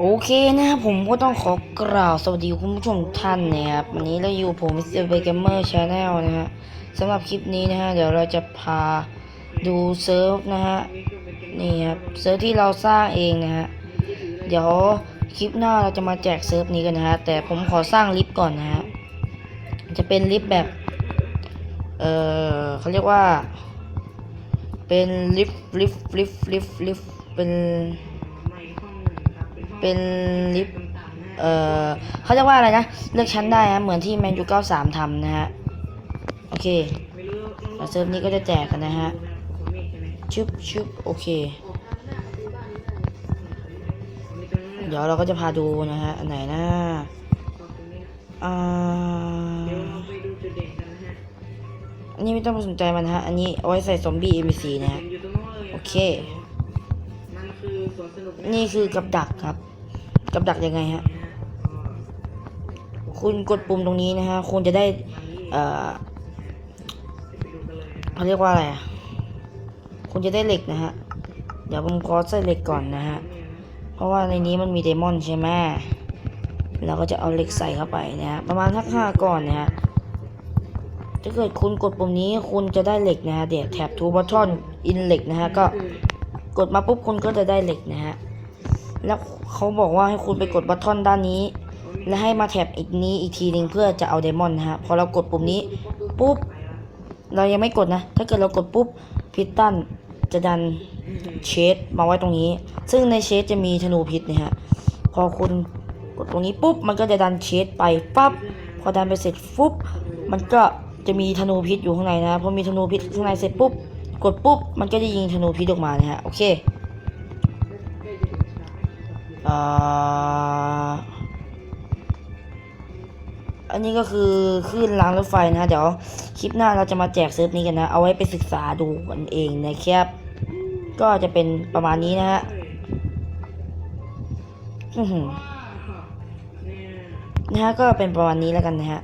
โอเคนะครับผมก็ต้องขอกล่าวสวัสดีคุณผู้ชมท่านนะครับวันนี้เราอยู่ผมมิสเตอร์เบเกมเมอร์ชาแนลนะฮะสำหรับคลิปนี้นะฮะเดี๋ยวเราจะพาดูเซิร์ฟนะฮะนี่ครับเซิร์ฟที่เราสร้างเองนะฮะเดี๋ยวคลิปหน้าเราจะมาแจกเซิร์ฟนี้กันนะฮะแต่ผมขอสร้างลิฟต์ก่อนนะฮะจะเป็นลิฟต์แบบเออเขาเรียกว่า เป็นลิฟต์ลิฟต์ลิฟต์ลิฟต์ลิฟต์เป็น เป็นลิฟต์เอ่อเขาเรียกว่าอะไรนะ เลือกชั้นได้นะเหมือนที่แมนยู93ทำนะฮะ โอเคแล้วเซิร์ฟนี้ก็จะแจกกันนะฮะ ชึบชึบโอเค เดี๋ยวเราก็จะพาดูนะฮะ อันไหนนะอ่าอันนี้ไม่ต้องไปสนใจมันฮะ อันนี้เอาไว้ใส่ซอมบี้ NPC นะฮะ โอเค นี่คือกับดักครับ กับดักยังไงฮะคุณกดปุ่มตรงนี้นะฮะคุณจะได้ เอ่อเขาเรียกว่าอะไรอะคุณจะได้เหล็กนะฮะ เดี๋ยวผมขอใส่เหล็กก่อนนะฮะ เพราะว่าในนี้มันมีเดมอนใช่ไหมเราก็จะเอาเหล็กใส่เข้าไปนะฮะ ประมาณทักห้าก่อนนะฮะถ้าเกิดคุณกดปุ่มนี้คุณจะได้เหล็กนะฮะ เดี๋ยวแท็บทูบัตทอนอินเหล็กนะฮะ ก็ กดมาปุ๊บคุณก็จะได้เหล็กนะฮะ แล้วเขาบอกว่าให้คุณไปกดบัตทอนด้านนี้ และให้มาแท็บอีกนี้อีกทีหนึ่งเพื่อจะเอาเดมอนนะฮะ พอเรากดปุ่มนี้ปุ๊บ เรายังไม่กดนะ ถ้าเกิดเรากดปุ๊บพิตตันจะดันเชดมาไว้ตรงนี้ ซึ่งในเชดจะมีธนูพิษนะฮะ พอคุณกดตรงนี้ปุ๊บ มันก็จะดันเชดไปปั๊บ พอดันไปเสร็จปุ๊บ มันก็จะมีธนูพิษอยู่ข้างในนะ พอมีธนูพิษข้างในเสร็จปุ๊บ กดปุ๊บมันก็จะยิงธนูพิษออกมานะฮะ โอเคอ่าอันนี้ก็คือคลื่นรางรถไฟนะฮะเดี๋ยวคลิปหน้าเราจะมาแจกเซิร์ฟนี้กันนะ เอาไว้ไปศึกษาดูกันเองนะครับ ก็จะเป็นประมาณนี้นะฮะนะฮะก็เป็นประมาณนี้แล้วกันนะฮะ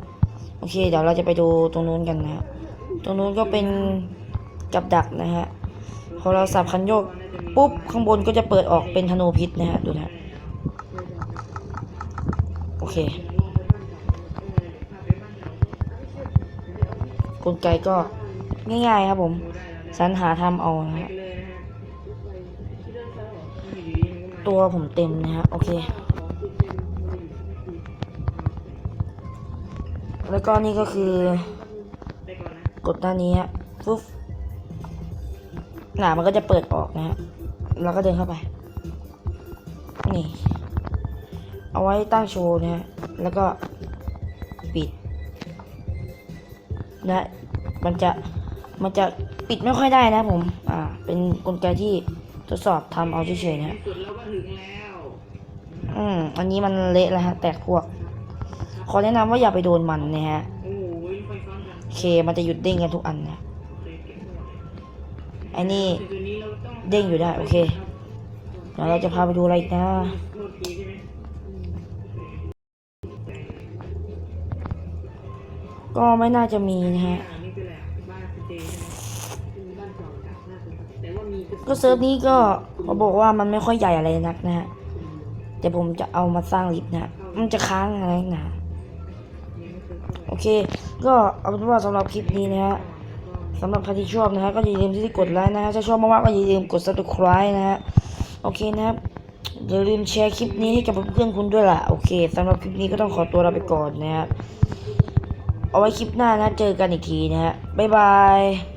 โอเค เดี๋ยวเราจะไปดูตรงนู้นกันนะฮะตรงนู้นก็เป็น กับดักนะฮะพอเราสับคันโยกปุ๊บข้างบนก็จะเปิดออกเป็นธนูพิษนะฮะดูนะโอเค กลไกก็ง่ายๆครับผมสรรหาทำเอานะฮะตัวผมเต็มนะฮะโอเค แล้วก็นี่ก็คือ กดด้านนี้ฮะฟุ๊บ หนามันก็จะเปิดออกนะฮะแล้วก็เดินเข้าไป นี่ เอาไว้ตั้งโชว์นะฮะ แล้วก็ปิด นะ มันจะ มันจะปิดไม่ค่อยได้นะผม อ่า เป็นกลไกที่ทดสอบทำเอาเฉยๆนะฮะอืม อันนี้มันเละแล้วฮะ แตกพวก ขอแนะนำว่าอย่าไปโดนมันนะฮะโอ้โหไฟฟ้าโอเค มันจะหยุดเด้งกันทุกอันนะ อ้นี่ตัวนี้เด้งอยู่ได้ โอเคเดี๋ยวเราจะพาไปดูอะไรอีกนะก็ไม่น่าจะมีนะฮะก็เซิร์ฟนี้ก็เขาบอกว่ามันไม่ค่อยใหญ่อะไรนักนะฮะแต่ผมจะเอามาสร้างลิฟต์นะฮะมันจะค้างอะไรนะโอเค ก็เอาเป็นว่าสำหรับคลิปนี้นะฮะ สำหรับใครที่ชอบนะฮะก็อย่าลืมที่กดไลค์นะฮะถ้าชอบมากๆก็อย่าลืมกด subscribe นะฮะโอเคนะครับอย่าลืมแชร์คลิปนี้ให้กับเพื่อนๆคุณด้วยล่ะโอเคสำหรับคลิปนี้ก็ต้องขอตัวลาไปก่อนนะครับเอาไว้คลิปหน้านะเจอกันอีกทีนะฮะบ๊ายบาย